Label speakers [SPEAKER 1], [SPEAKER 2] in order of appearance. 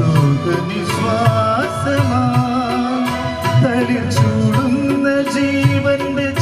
[SPEAKER 1] ഒരു തളിച്ചൂടുന്ന ജീവന്റെ